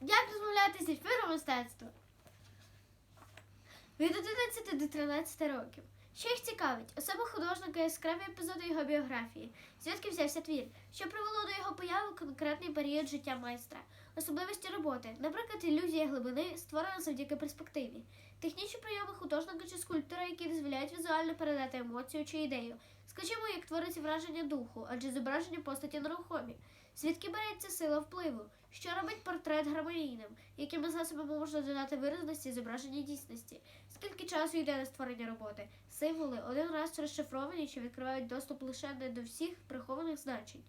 Як розмовляти зі про? Від 11 до 13 років. Що їх цікавить? Особа художника яскраві епізоди його біографії. Звідки взявся твір? Що привело до його появи конкретний період життя майстра? Особливості роботи, наприклад, ілюзія глибини, створена завдяки перспективі. Технічні прийоми художника чи скульптора, які дозволяють візуально передати емоцію чи ідею. Скажімо, як твориться враження духу, адже зображення постаті нерухомі. Звідки береться сила впливу? Що робить портрет гармонійним? Якими засобами можна додати виразності зображення дійсності? Скільки часу йде на створення роботи? Символи один раз розшифровані, що відкривають доступ лише не до всіх прихованих значень.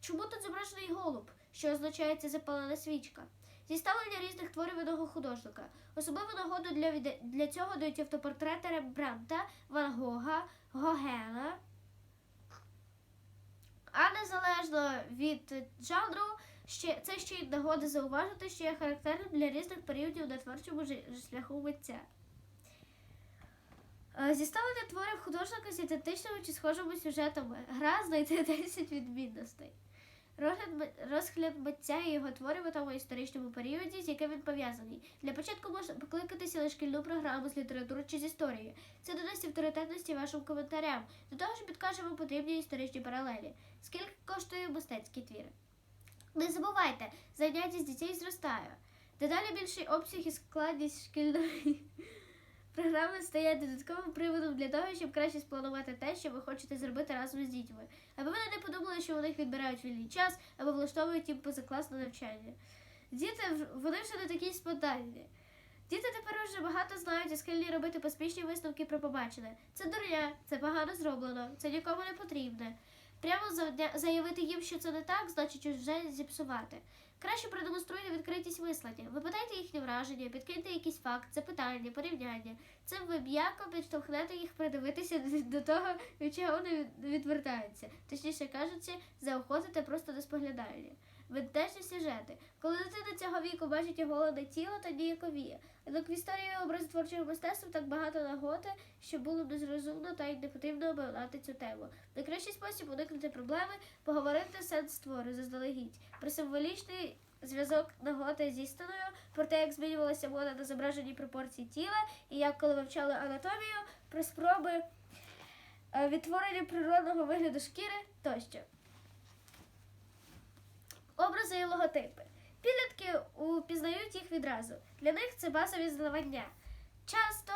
Чому тут зображений голуб, що означає це запалена свічка? Зіставлення різних творів одного художника. Особливу нагоду для, для цього дають автопортрети Рембранта, Ван Гога, Гогена. А незалежно від жанру, ще, це ще й нагода зауважити, що є характерним для різних періодів на творчому шляху митця. Е, Зіставлення творів художника з ідентичними чи схожими сюжетами. Гра знайти 10 відмінностей. Розгляд, розгляд митця і його творів у тому історичному періоді, з яким він пов'язаний. Для початку можна покликатися на шкільну програму з літератури чи з історії. Це додасть авторитетності вашим коментарям. До того ж підкаже вам потрібні історичні паралелі. Скільки коштує мистецький твір? Не забувайте, заняття з дітей зростає. Дедалі більший обсяг і складність шкільної програми стає додатковим приводом для того, щоб краще спланувати те, що ви хочете зробити разом з дітьми. Аби вони не подумали, що у них відбирають вільний час або влаштовують їм позакласне навчання. Діти вони вже не такі спонтанні. Діти тепер вже багато знають і схильні робити поспішні висновки про побачене. Це дурня, це погано зроблено, це нікому не потрібне. Прямо заявити їм, що це не так, значить вже зіпсувати. Краще продемонструйте відкритість мислення. Випитайте їхні враження, підкиньте якийсь факт, запитання, порівняння. Це ви м'яко підштовхнете їх придивитися до того, від чого вони відвертаються. Точніше кажучи, заохотите просто до споглядання. Винтежні сюжети. Коли дитина цього віку бачить оголене тіло, та ніяковіє. Однак в історії образ творчого мистецтва так багато нагоди, що було б незрозумно та й не потрібно обирати цю тему. Найкращий спосіб уникнути проблеми поговорити сенс твору заздалегідь. Про символічний зв'язок нагоди з істиною, про те, як змінювалася мода на зображенні пропорцій тіла, і як коли вивчали анатомію, про спроби е, відтворення природного вигляду шкіри тощо. І логотипи. Підлітки упізнають їх відразу. Для них це базові знавання. Часто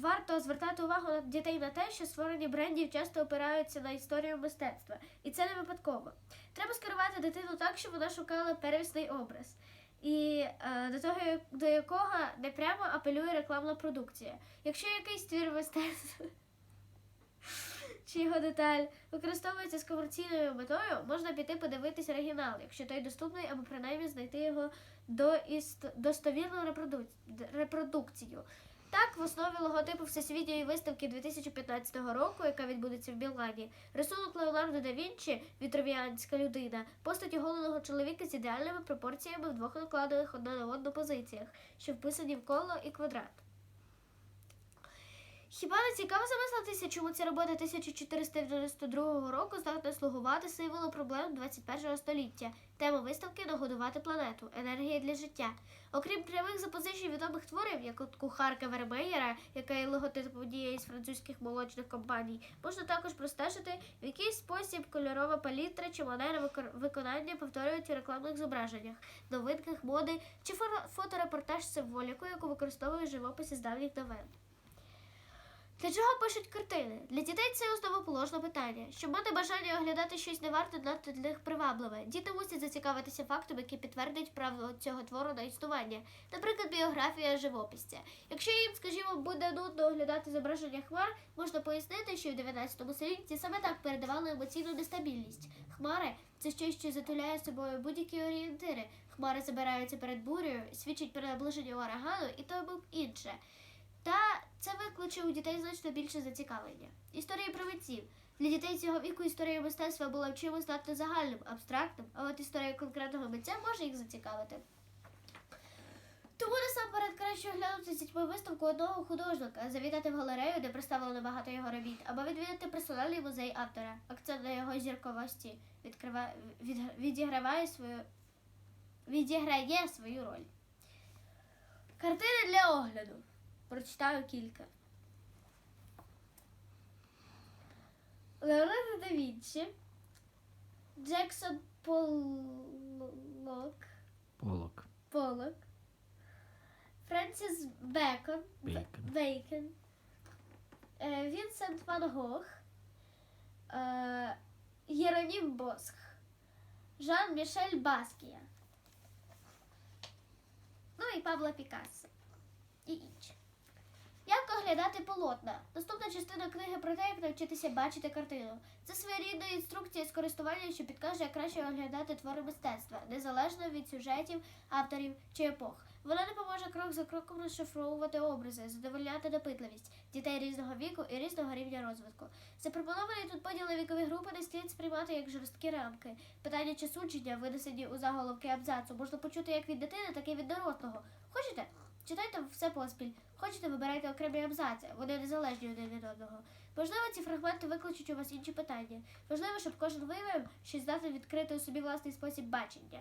варто звертати увагу дітей на те, що створені брендів часто опираються на історію мистецтва, і це не випадково. Треба скерувати дитину так, щоб вона шукала первісний образ, і е, до того, до якого не прямо апелює рекламна продукція. Якщо якийсь твір мистецтва чи його деталь використовується з комерційною метою, можна піти подивитись оригінал, якщо той доступний, або принаймні знайти його до іст... достовірну репроду... репродукцію. Так, в основі логотипу Всесвітньої виставки 2015 року, яка відбудеться в Мілані, рисунок Леонардо да Вінчі Вітровіанська людина, постать оголеного чоловіка з ідеальними пропорціями в двох накладених одна на одну позиціях, що вписані в коло і квадрат. Хіба не цікаво замислитися, чому ця робота 1492 року здатна слугувати символом проблем 21 століття? Тема виставки нагодувати планету, енергія для життя. Окрім прямих запозичень відомих творів, як от кухарка Вермеєра, яка є логотипом однієї з французьких молочних компаній, можна також простежити, в який спосіб кольорова палітра чи манера виконання повторюють у рекламних зображеннях, новинках моди чи фото- фоторепортаж з символікою, яку використовує живопис із давніх давен. Для чого пишуть картини? Для дітей це основоположне питання. Щоб мати бажання оглядати щось не варто надто для них привабливе. Діти мусять зацікавитися фактом, який підтвердить право цього твору на існування, наприклад, біографія живописця. Якщо їм, скажімо, буде нудно оглядати зображення хмар, можна пояснити, що в 19 столітті саме так передавали емоційну нестабільність. Хмари це щось, що затуляє собою будь-які орієнтири. Хмари забираються перед бурею, свідчать про наближення урагану і тому інше. Та це викличе у дітей значно більше зацікавлення. Історії про митців. Для дітей цього віку історія мистецтва була чимось надто загальним, абстрактним, а от історія конкретного митця може їх зацікавити. Тому насамперед краще оглянути з дітьми виставку одного художника, завітати в галерею, де представлено багато його робіт, або відвідати персональний музей автора. Акцент на його зірковості відкрива... від... відіграває свою відіграє свою роль. Картини для огляду. Прочитаю кілька. Леонардо да Вінчі, Джексон Поллок, Полок. Поллок, Френсіс Бекон, Бейкон. Бейкон, е, Вінсент Ван Гог, е, Єронім Босх, Жан-Мішель Баскія. Ну і Пабло Пікассо. І інші. Оглядати полотна? Наступна частина книги про те, як навчитися бачити картину. Це своєрідна інструкція з користування, що підкаже, як краще оглядати твори мистецтва, незалежно від сюжетів, авторів чи епох. Вона допоможе крок за кроком розшифровувати образи, задовольняти допитливість дітей різного віку і різного рівня розвитку. Запропонований тут поділ на вікові групи не слід сприймати як жорсткі рамки. Питання чи судження, винесені у заголовки абзацу, можна почути як від дитини, так і від дорослого. Хочете? Читайте все поспіль. Хочете, вибирайте окремі абзаци. Вони незалежні один від одного. Можливо, ці фрагменти викличуть у вас інші питання. Важливо, щоб кожен виявив, що здатний відкрити у собі власний спосіб бачення.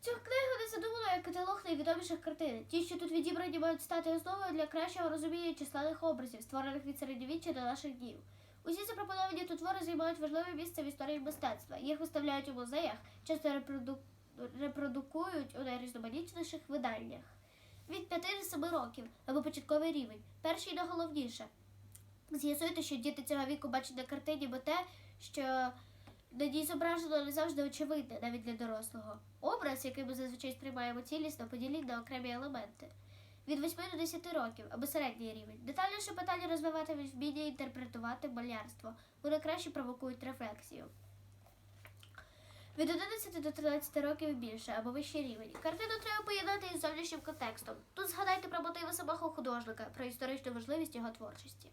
Цю книгу не задумано як каталог найвідоміших картин. Ті, що тут відібрані, мають стати основою для кращого розуміння численних образів, створених від середньовіччя до наших днів. Усі запропоновані тут твори займають важливе місце в історії мистецтва. Їх виставляють у музеях, часто репроду... репродукують у найрізноманітніших виданнях. Від 5 до 7 років або початковий рівень. Перший і найголовніше. З'ясуйте, що діти цього віку бачать на картині, бо те, що на ній зображено не завжди очевидне, навіть для дорослого. Образ, який ми зазвичай сприймаємо цілісно, поділіть на окремі елементи. Від 8 до 10 років або середній рівень. Детальніше питання розвиватимуть вміння інтерпретувати малярство. Вони краще провокують рефлексію. Від 11 до 13 років більше або вищий рівень. Картину треба поєднати із зовнішнім контекстом. Тут згадайте про мотиви самого художника, про історичну важливість його творчості.